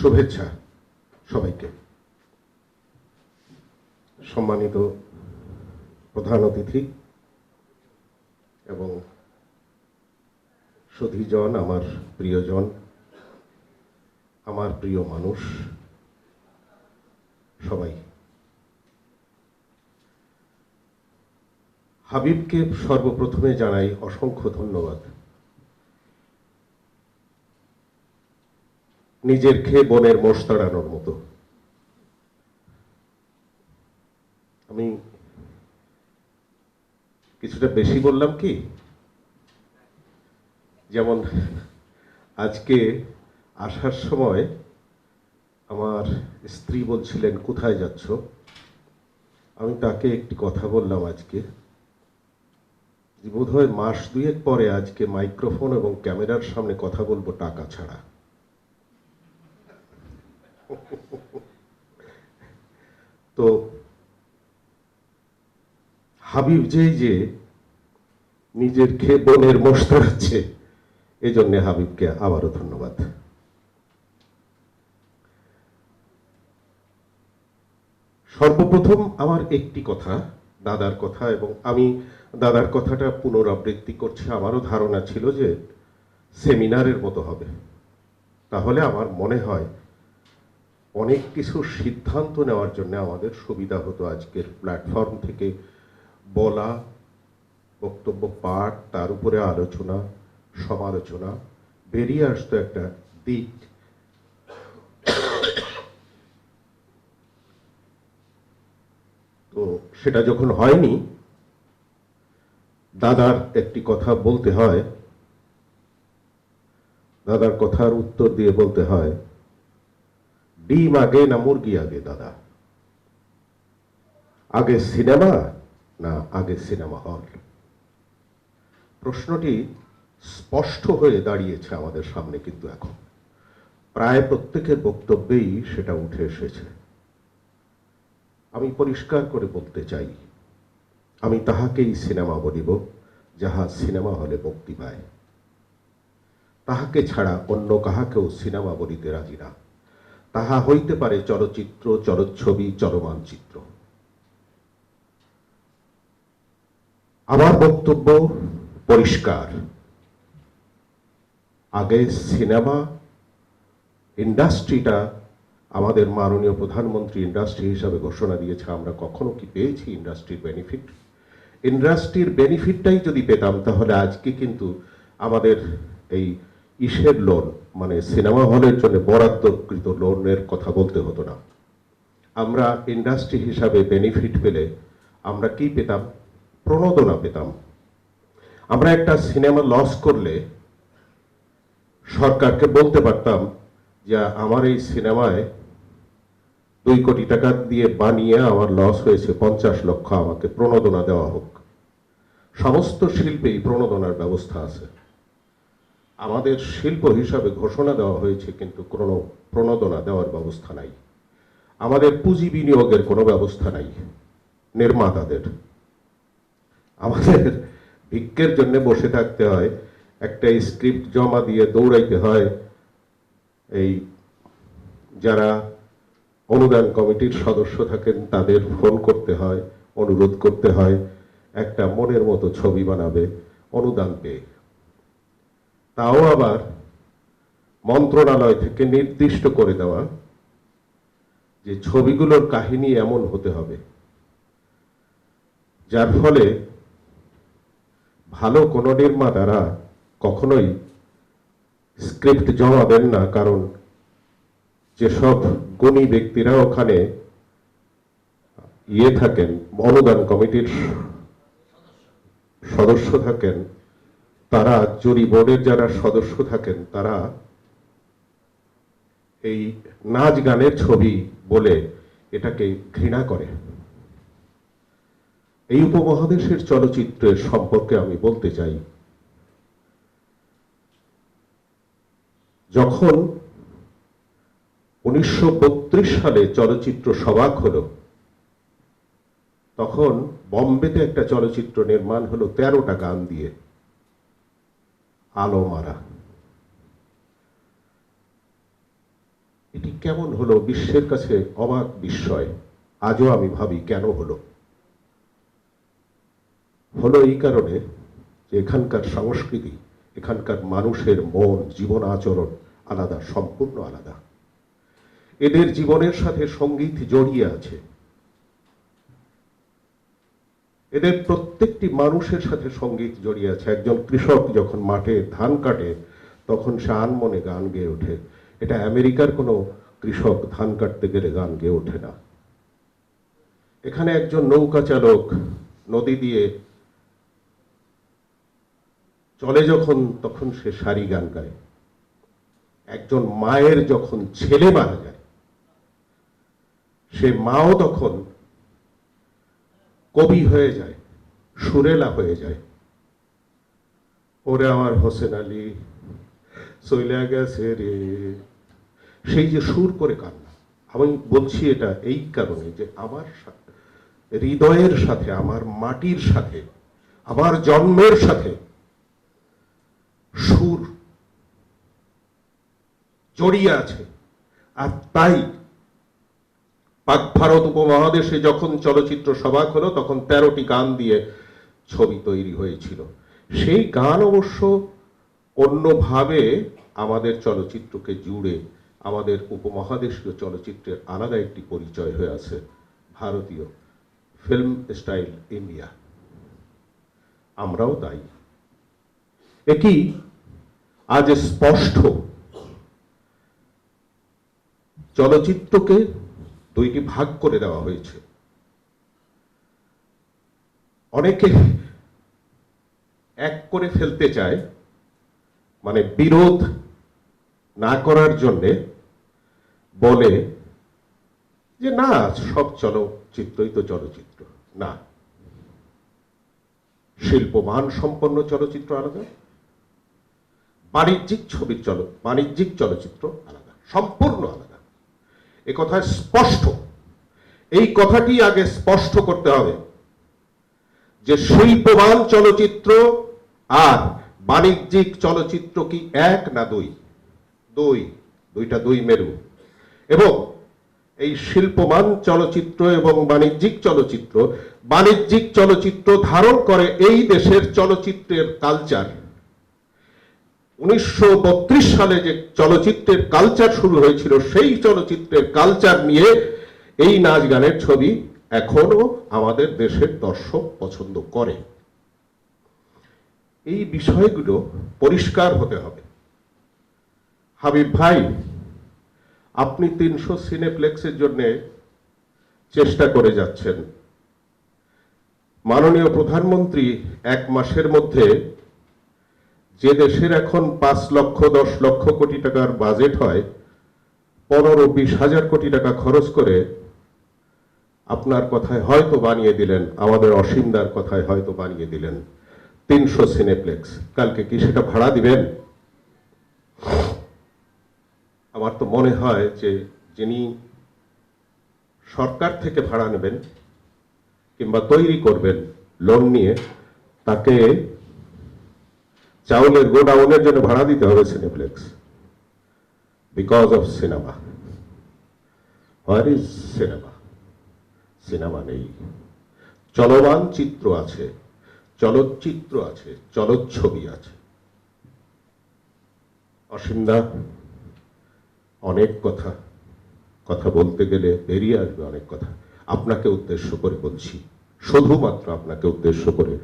শুভেচ্ছা সবাইকে। সম্মানিত প্রধান অতিথি এবং সুধীজন আমার প্রিয়জন, আমার প্রিয় মানুষ, সবাই। হাবিবকে সর্বপ্রথমে জানাই অসংখ্য ধন্যবাদ। নিজের খেয়ে বনের মোষ তাড়ানোর মতো। আমি কিছুটা বেশি বললাম কি? যেমন আজকে আসার সময় আমার স্ত্রী বলছিলেন, কোথায় যাচ্ছ? আমি তাকে একটি কথা বললাম আজকে। বোধহয় মাস দুয়েক পরে আজকে মাইক্রোফোন এবং ক্যামেরার সামনে কথা বলব টাকা ছাড়া। তো হাবিব যেই যে নিজের খেয়ে বনের মস্ত আছে এই জন্যে হাবিবকে আবারও ধন্যবাদ। সর্বপ্রথম আমার একটি কথা, দাদার কথা, এবং আমি দাদার কথাটা পুনরাবৃত্তি করছি। আমারও ধারণা ছিল যে সেমিনারের মতো হবে। তাহলে আমার মনে হয় অনেক কিছু সিদ্ধান্ত নেওয়ার জন্য আমাদের সুবিধা হতো আজকের প্ল্যাটফর্ম থেকে বলা, বক্তব্য, পাঠ, তার উপরে আলোচনা, সমালোচনা, বেরিয়ে আসতো একটা দিক। তো সেটা যখন হয়নি, দাদার একটি কথা বলতে হয়, দাদার কথার উত্তর দিয়ে বলতে হয় ডিম আগে না মুরগি আগে দাদা আগে সিনেমা না আগে সিনেমা হল প্রশ্নটি স্পষ্ট হয়ে দাঁড়িয়েছে আমাদের সামনে কিন্তু এখন। প্রায় প্রত্যেকের বক্তব্যেই সেটা উঠে এসেছে। আমি পরিষ্কার করে বলতে চাই, আমি তাহাকেই সিনেমা বলিব, যাহা সিনেমা হলে মুক্তি পায়। তাহাকে ছাড়া অন্য কাহাকেও সিনেমা বলিতে রাজি না। তাহা হইতে পারে চলচ্চিত্র, চলচ্ছবি, চলমানচিত্র। আমার বক্তব্য পরিষ্কার। আগে সিনেমা ইন্ডাস্ট্রিটা আমাদের মাননীয় প্রধানমন্ত্রী ইন্ডাস্ট্রি হিসাবে ঘোষণা দিয়েছে, আমরা কখনো কি পেয়েছি ইন্ডাস্ট্রির বেনিফিট ইন্ডাস্ট্রির বেনিফিটটাই যদি পেতাম, তাহলে আজকে কিন্তু আমাদের এই ইসের লোন মানে সিনেমা হলের জন্য বরাদ্দকৃত লোনের কথা বলতে হতো না। আমরা ইন্ডাস্ট্রি হিসাবে বেনিফিট পেলে আমরা কি পেতাম? প্রণোদনা পেতাম। আমরা একটা সিনেমা লস করলে সরকারকে বলতে পারতাম যে, আমার এই সিনেমায় দুই কোটি টাকা দিয়ে বানিয়ে আমার লস হয়েছে, পঞ্চাশ লক্ষ আমাকে প্রণোদনা দেওয়া হোক। সমস্ত শিল্পেই প্রণোদনার ব্যবস্থা আছে। আমাদের শিল্প হিসাবে ঘোষণা দেওয়া হয়েছে, কিন্তু কোনো প্রণোদনা দেওয়ার ব্যবস্থা নাই। আমাদের পুঁজি বিনিয়োগের কোনো ব্যবস্থা নাই, নির্মাতাদের। আমাদের ভিক্ষের জন্য বসে থাকতে হয়, একটা স্ক্রিপ্ট জমা দিয়ে দৌড়াইতে হয়। এই যারা অনুদান কমিটির সদস্য থাকেন, তাদের ফোন করতে হয়, অনুরোধ করতে হয়, একটা মনের মতো ছবি বানাবে, অনুদান পেয়ে। তাও আবার মন্ত্রণালয় থেকে নির্দিষ্ট করে দেওয়া যে ছবিগুলোর কাহিনী এমন হতে হবে। যার ফলে ভালো কোনো নির্মাতারা কখনোই স্ক্রিপ্ট জমা দেন না, কারণ যেসব গুণী ব্যক্তিরা ওখানে ইয়ে থাকেন, অনুদান কমিটির সদস্য থাকেন তারা জুরি বোর্ডের যারা সদস্য থাকেন, তারা এই নাচ গানের ছবি বলে এটাকে ঘৃণা করে। এই উপমহাদেশের চলচ্চিত্রের সম্পর্কে আমি বলতে চাই, যখন উনিশশো বত্রিশ সালে চলচ্চিত্র সবাক হলো, তখন বম্বেতে একটা চলচ্চিত্র নির্মাণ হলো তেরোটা গান দিয়ে। আলো মারা এটি কেমন হলো বিশ্বের কাছে অবাক বিস্ময়? আজও আমি ভাবি, কেন হলো? হলো এই কারণে যে এখানকার সংস্কৃতি, এখানকার মানুষের মন, জীবন আচরণ আলাদা, সম্পূর্ণ আলাদা। এদের জীবনের সাথে সংগীত জড়িয়ে আছে। এদের প্রত্যেকটি মানুষের সাথে সংগীত জড়িয়ে আছে। একজন কৃষক যখন মাঠে ধান কাটে, তখন সে আনমনে গান গেয়ে ওঠে। এটা আমেরিকার কোনো কৃষক ধান কাটতে গেলে গান গেয়ে ওঠে না। এখানে একজন নৌকা চালক নদী দিয়ে চলে যখন, তখন সে সারি গান গায়। একজন মায়ের যখন ছেলে মারা যায়, সে মাও তখন কবি হয়ে যায়, সুরেলা হয়ে যায়। ওরে আমার হোসেন আলী, চইলা গেছে রে। সেই যে সুর করে কান্না, আমি বলছি এটা এই কারণে যে আমার হৃদয়ের সাথে, আমার মাটির সাথে, আমার জন্মের সাথে সুর জড়িয়ে আছে। আর তাই পাক ভারত উপমহাদেশে যখন চলচ্চিত্র সভা হলো, তখন তেরোটি গান দিয়ে ছবি তৈরি হয়েছিল। সেই গান অবশ্য অন্যভাবে আমাদের চলচ্চিত্রকে জুড়ে, আমাদের উপমহাদেশীয় চলচ্চিত্রের আলাদা একটি পরিচয় হয়ে আছে, ভারতীয় ফিল্ম স্টাইল ইন্ডিয়া আমরাও তাই। একই আজ স্পষ্ট। চলচ্চিত্রকে দুইটি ভাগ করে দেওয়া হয়েছে। অনেকে এক করে ফেলতে চায় মানে বিরোধ না করার জন্যে বলে যে, না, সব চলচ্চিত্রই তো চলচ্চিত্র। না। শিল্পমান সম্পন্ন চলচ্চিত্র আলাদা, বাণিজ্যিক ছবির চল, বাণিজ্যিক চলচ্চিত্র আলাদা, সম্পূর্ণ আলাদা। এ কথা স্পষ্ট। এই কথাটি আগে স্পষ্ট করতে হবে। যে শিল্পমান চলচ্চিত্র আর বাণিজ্যিক চলচ্চিত্র কি এক না দুই? দুই, দুইটা দুই মেরু। এবং এই শিল্পমান চলচ্চিত্র এবং বাণিজ্যিক চলচ্চিত্র বাণিজ্যিক চলচ্চিত্র ধারণ করে এই দেশের চলচ্চিত্রের কালচার। উনিশশো বত্রিশ সালে যে চলচ্চিত্রের কালচার শুরু হয়েছিল, সেই চলচ্চিত্রের কালচার নিয়ে এই নাচ গানের ছবি এখনও আমাদের দেশের দর্শক পছন্দ করে। এই বিষয়গুলো পরিষ্কার হতে হবে। হাবিব ভাই, আপনি তিনশো সিনেপ্লেক্সের জন্য চেষ্টা করে যাচ্ছেন। মাননীয় প্রধানমন্ত্রী এক মাসের মধ্যে যে দেশের এখন পাঁচ লক্ষ, দশ লক্ষ কোটি টাকার বাজেট হয়, পনেরো, বিশ হাজার কোটি টাকা খরচ করে আপনার কথায় হয়তো বানিয়ে দিলেন, আমাদের অসীমদার কথায় হয়তো বানিয়ে দিলেন তিনশো সিনেপ্লেক্স। কালকে কি সেটা ভাড়া দিবেন? আমার তো মনে হয় যে যিনি সরকার থেকে ভাড়া নেবেন কিংবা তৈরি করবেন লোন নিয়ে, তাকে চাউলের গোডাউনের জন্য ভাড়া দিতে হবে Cineplex because of cinema where is cinema cinema নেই। চলমান চিত্র আছে। চলচ্চিত্র আছে। চলচ্ছবি আছে। অসীমদা, অনেক কথা। কথা বলতে গেলে বেরিয়ে আসবে অনেক কথা। আপনাকে উদ্দেশ্য করে বলছি শুধুমাত্র আপনাকে উদ্দেশ্য করে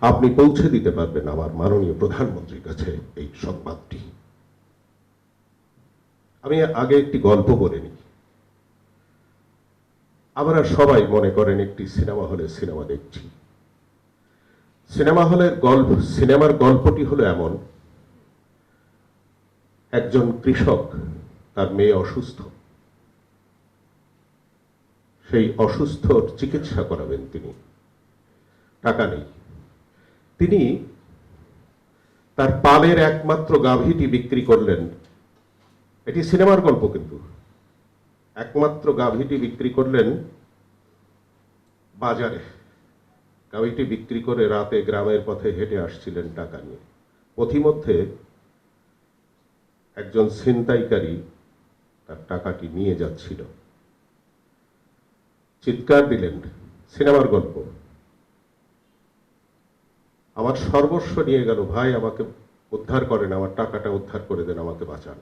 আপনি পৌঁছে দিতে পারবেন আমার মাননীয় প্রধানমন্ত্রীর কাছে এই সংবাদটি। আমি আগে একটি গল্প বলে নিই। আমরা সবাই মনে করেন একটি সিনেমা হলে সিনেমা দেখছি। সিনেমা হলের গল্প, সিনেমার গল্পটি হলো এমন, একজন কৃষক, তার মেয়ে অসুস্থ। সেই অসুস্থর চিকিৎসা করাবেন তিনি। টাকা নেই। তিনি তার পালের একমাত্র গাভীটি বিক্রি করলেন। এটি সিনেমার গল্প কিন্তু। একমাত্র গাভীটি বিক্রি করলেন বাজারে। গাভীটি বিক্রি করে রাতে গ্রামের পথে হেঁটে আসছিলেন টাকা নিয়ে। পথিমধ্যে একজন ছিনতাইকারী তার টাকাটি নিয়ে যাচ্ছিল। চিৎকার দিলেন, সিনেমার গল্প। আমার সর্বস্ব নিয়ে গেল, ভাই, আমাকে উদ্ধার করেন, আমার টাকাটা উদ্ধার করে দেন, আমাকে বাঁচান।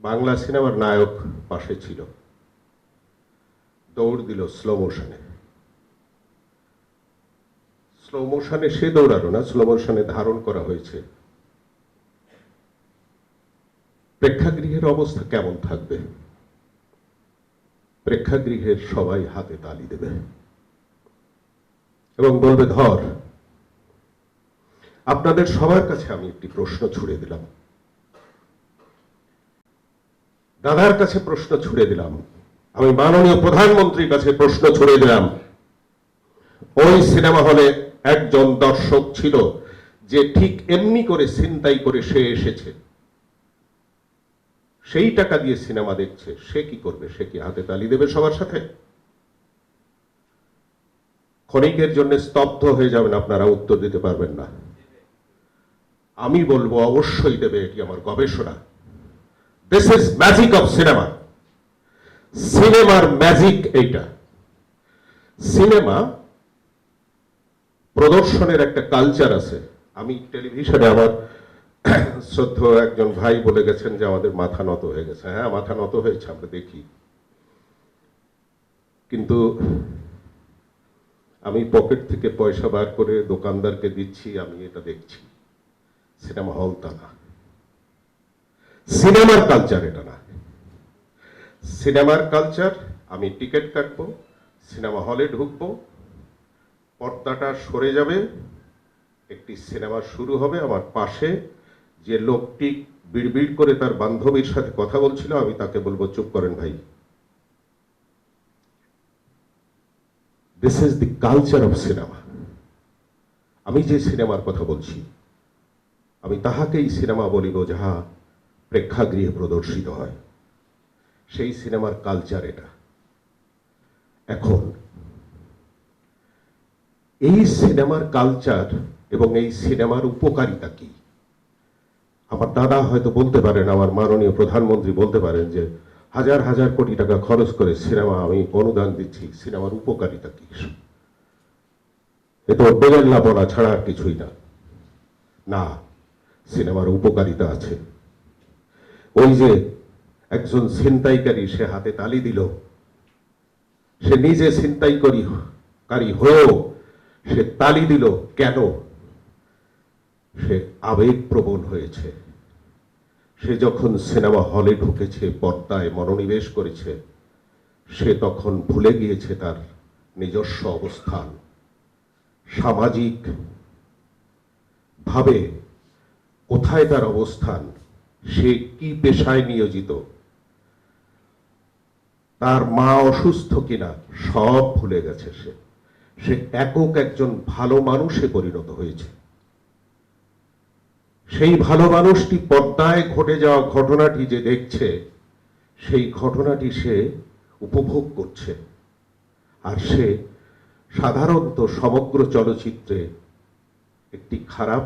বাংলা সিনেমার নায়ক পাশে ছিল। দৌড় দিল স্লো মোশনে স্লো মোশনে সে দৌড়ালো না স্লো মোশনে ধারণ করা হয়েছে। প্রেক্ষাগৃহের অবস্থা কেমন থাকবে? প্রেক্ষাগৃহের সবাই হাতে তালি দেবে এবং বলবে, ধর, আপনাদের সবার কাছে আমি একটি প্রশ্ন ছুড়ে দিলাম। দাদার কাছে প্রশ্ন ছুড়ে দিলাম। আমি মাননীয় প্রধানমন্ত্রীর কাছে প্রশ্ন ছুড়ে দিলাম। ওই সিনেমা হলে একজন দর্শক ছিল যে ঠিক এমনি করে ছিনতাই করে সে এসেছে। সেই টাকা দিয়ে সিনেমা দেখছে, সে কি করবে? সে কি হাতে তালি দেবে সবার সাথে? ক্ষণিকের জন্য স্তব্ধ হয়ে যাবেন আপনারা, উত্তর দিতে পারবেন না। আমি বলব, অবশ্যই দেবে এটি আমার গবেষণা। This is magic of cinema সিনেমার ম্যাজিক এইটা। সিনেমা প্রদর্শনের একটা কালচার আছে। আমি টেলিভিশনে আমার শ্রদ্ধ একজন ভাই বলে গেছেন যে আমাদের মাথা নত হয়ে গেছে। হ্যাঁ মাথা নত হয়েছে, আমরা দেখি। কিন্তু আমি পকেট থেকে পয়সা বার করে দোকানদারকে দিচ্ছি, আমি এটা দেখছি। সিনেমা হল তা না। সিনেমার কালচার এটা না। সিনেমার কালচার, আমি টিকিট কাটবো, সিনেমা হলে ঢুকবো, পর্দাটা সরে যাবে, একটি সিনেমা শুরু হবে আমার পাশে যে লোকটি বিড়বিড় করে তার বান্ধবীর সাথে কথা বলছিল, আমি তাকে বলব, চুপ করেন ভাই। This is the culture of cinema আমি যে সিনেমার কথা বলছি, আমি তাহাকেই সিনেমা বলিব যাহা প্রেক্ষাগৃহে প্রদর্শিত হয়। সেই সিনেমার কালচার এটা। এখন, এই সিনেমার কালচার এবং এই সিনেমার উপকারিতা কি? আমার দাদা হয়তো বলতে পারেন, আমার মাননীয় প্রধানমন্ত্রী বলতে পারেন যে, হাজার হাজার কোটি টাকা খরচ করে সিনেমা আমি অনুদান দিচ্ছি, সিনেমার উপকারিতা কি? এ তো বেলেল্লা বলা ছাড়া আর কিছুই না। না, সিনেমার উপকারিতা আছে। ওই যে একজন ছিনতাইকারী সে হাতে তালি দিল, সে নিজে ছিনতাই করি কারী হয়েও সে তালি দিল, কেন? সে আবেগপ্রবণ হয়েছে। সে যখন সিনেমা হলে ঢুকেছে, পর্দায় মনোনিবেশ করেছে, সে তখন ভুলে গিয়েছে তার নিজস্ব অবস্থান। সামাজিক ভাবে কোথায় তার অবস্থান, সে কি পেশায় নিয়োজিত, তার মা অসুস্থ কিনা, সব ভুলে গেছে সে। সে একক একজন ভালো মানুষে পরিণত হয়েছে। সেই ভালো মানুষটি পদ্মায় ঘটে যাওয়া ঘটনাটি যে দেখছে, সেই ঘটনাটি সে উপভোগ করছে। আর সে সাধারণত সমগ্র চলচ্চিত্রে একটি খারাপ,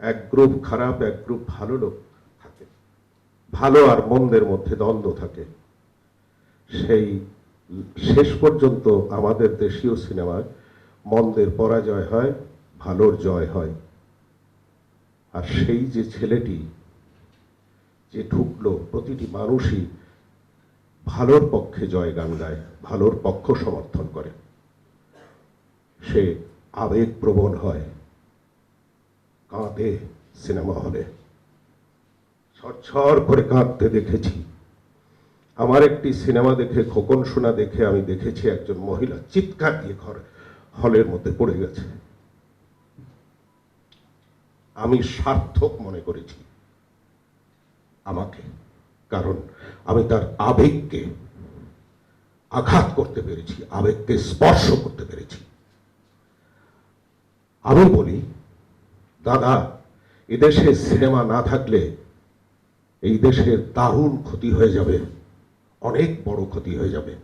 এক গ্রুপ খারাপ, এক গ্রুপ ভালো লোক থাকে। ভালো আর মন্দের মধ্যে দ্বন্দ্ব থাকে। সেই শেষ পর্যন্ত আমাদের দেশীয় সিনেমায় মন্দের পরাজয় হয়, ভালোর জয় হয়। আর সেই যে ছেলেটি যে ঢুকলো প্রতিটি মানুষই ভালোর পক্ষে জয় গান গায়, ভালোর পক্ষ সমর্থন করে। সে আবেগপ্রবণ হয়, কাঁদে সিনেমা হলে। ছরছর করে কাঁদতে দেখেছি। আমার একটি সিনেমা দেখে, খোকন সোনা দেখে আমি দেখেছি একজন মহিলা চিৎকার দিয়ে ঘর, হলের মধ্যে পড়ে গেছে। আমি সার্থক মনে করেছি। আমাকে, কারণ আমি তার আবেগকে আঘাত করতে পেরেছি, আবেগকে স্পর্শ করতে পেরেছি। আমি বলি, দাদা, এদেশে সিনেমা না থাকলে এই দেশের দারুণ ক্ষতি হয়ে যাবে, অনেক বড় ক্ষতি হয়ে যাবে।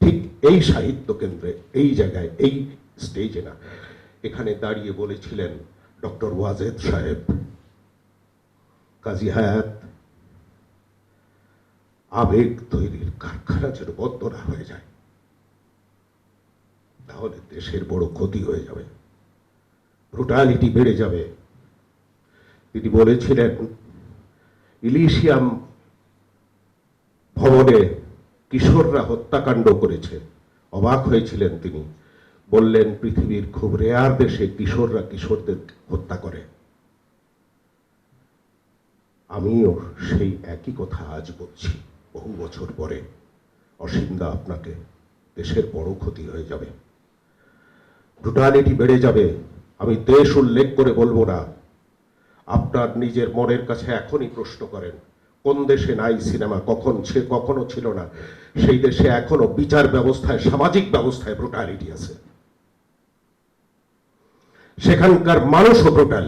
ঠিক এই সাহিত্য কেন্দ্রে, এই জায়গায়, এই স্টেজে না। এখানে দাঁড়িয়ে বলেছিলেন ডক্টর ওয়াজেদ সাহেব, কাজী হায়াত, আবেগ তৈরির কারখানা যেন বন্ধ না হয়ে যায়, তাহলে দেশের বড় ক্ষতি হয়ে যাবে ব্রুটালিটি বেড়ে যাবে। তিনি বলেছিলেন, ইলিশিয়াম ভবনে কিশোররা হত্যাকাণ্ড করেছে। অবাক হয়েছিলেন তিনি। বললেন, পৃথিবীর খুব রেয়ার দেশে কিশোররা কিশোরদের হত্যা করে। আমিও সেই একই কথা আজ বলছি। বহু বছর পরে অসিন্দা আপনাকে দেশের বড় ক্ষতি হয়ে যাবে। ব্রুটালিটি বেড়ে যাবে। আমি দেশ উল্লেখ করে বলব না। আপনার নিজের মনের কাছে এখনই প্রশ্ন করেন, কোন দেশে নাই সিনেমা? কখন সে কখনো ছিল না। সেই দেশে এখনও বিচার ব্যবস্থায়, সামাজিক ব্যবস্থায় ব্রুটালিটি আছে। সেখানকার মানুষও ব্রুটাল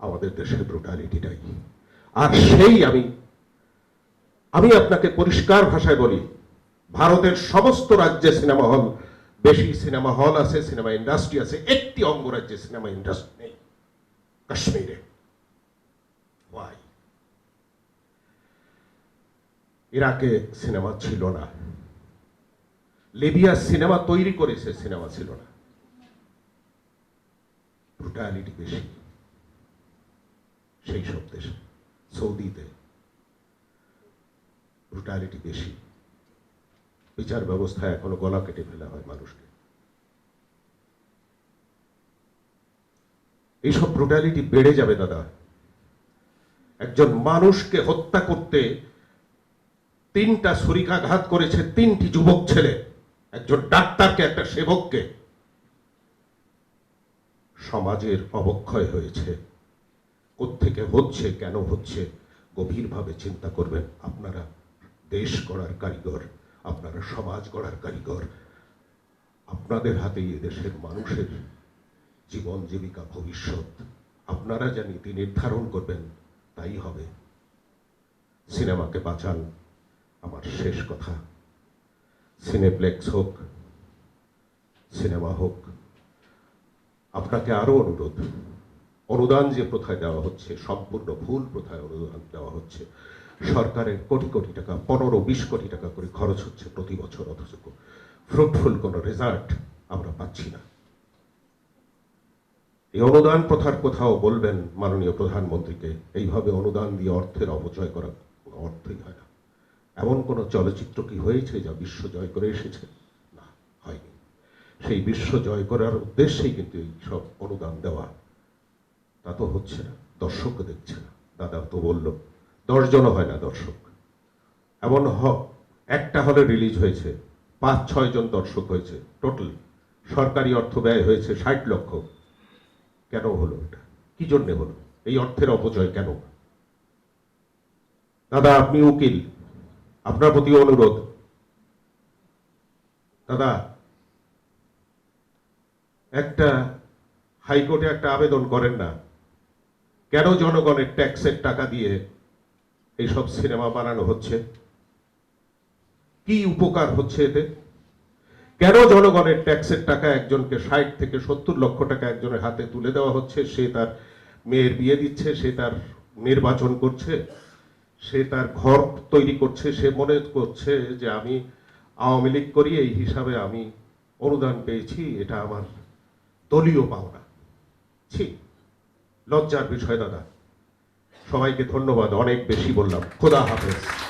আমাদের দেশে ব্রুটালিটি নাই আর সেই আমি আমি আপনাকে পরিষ্কার ভাষায় বলি, ভারতের সমস্ত রাজ্যে সিনেমা হল, বেশি সিনেমা হল আছে, সিনেমা ইন্ডাস্ট্রি আছে, একটি অঙ্গরাজ্যে সিনেমা ইন্ডাস্ট্রি নেই, কাশ্মীরে? ইরাকে সিনেমা ছিল না। লিবিয়া সিনেমা তৈরি করেছে, সিনেমা ছিল না। ব্রুটালিটি বেশি সেই সব দেশে। সৌদিতে। ব্রুটালিটি বেশি। বিচার ব্যবস্থায় এখনও গলা কেটে ফেলা হয় মানুষকে। এইসব ব্রুটালিটি বেড়ে যাবে, দাদা। একজন মানুষকে হত্যা করতে তিনটা ছুরিকাঘাত করেছে তিনটি যুবক ছেলে। একজন ডাক্তারকে, একটা সেবককে সমাজের অবক্ষয় হয়েছে। কোত্থেকে হচ্ছে, কেন হচ্ছে, গভীরভাবে চিন্তা করবেন আপনারা। দেশ গড়ার কারিগর, আপনারা সমাজ গড়ার কারিগর। আপনাদের হাতেই এদেশের মানুষের জীবন, জীবিকা, ভবিষ্যৎ। আপনারা যা নীতি নির্ধারণ করবেন, তাই হবে। সিনেমাকে বাঁচান, আমার শেষ কথা। সিনেপ্লেক্স হোক সিনেমা হোক, আপনাকে আরও অনুরোধ, অনুদান যে প্রথায় দেওয়া হচ্ছে, সম্পূর্ণ ভুল প্রথায় অনুদান দেওয়া হচ্ছে, সরকারের কোটি কোটি টাকা, পনেরো বিশ কোটি টাকা করে খরচ হচ্ছে প্রতি বছর, অথচ ফ্রুটফুল কোনো রেজাল্ট আমরা পাচ্ছি না। এই অনুদান প্রথার কোথাও বলবেন মাননীয় প্রধানমন্ত্রীকে, এইভাবে অনুদান দিয়ে অর্থের অপচয় করা অর্থই হয় না। এমন কোনো চলচ্চিত্র কি হয়েছে যা বিশ্ব জয় করে এসেছে? না, হয়নি। সেই বিশ্ব জয় করার উদ্দেশ্যেই কিন্তু এই সব অনুদান দেওয়া। তা তো হচ্ছে না দর্শকও দেখছে না। দাদা তো বলল, দশজনও হয় না দর্শক। এমন হ, একটা হলে রিলিজ হয়েছে, পাঁচ, ছয় জন দর্শক হয়েছে, টোটাল। সরকারি অর্থ ব্যয় হয়েছে ষাট লক্ষ। কেন হলো এটা? কি জন্যে হলো? এই অর্থের অপচয় কেন? দাদা, আপনি উকিল। আপনার প্রতি অনুরোধ। দাদা, একটা হাইকোর্টে একটা আবেদন করেন না। কেন জনগণের ট্যাক্সের টাকা দিয়ে এইসব সিনেমা বানানো হচ্ছে? কি উপকার হচ্ছে এতে? কেন জনগণের ট্যাক্সের টাকা একজনকে ষাট থেকে সত্তর লক্ষ টাকা একজনের হাতে তুলে দেওয়া হচ্ছে? সে তার মেয়ের বিয়ে দিচ্ছে, সে তার নির্বাচন করছে? সে তার ঘর তৈরি করছে, সে মনে করছে যে আমি আওয়ামী লীগ করি, এই হিসাবে আমি অনুদান পেয়েছি, এটা আমার দলীয় পাওনা। ছি, লজ্জার বিষয় দাদা। সবাইকে ধন্যবাদ, অনেক বেশি বললাম। খোদা হাফেজ।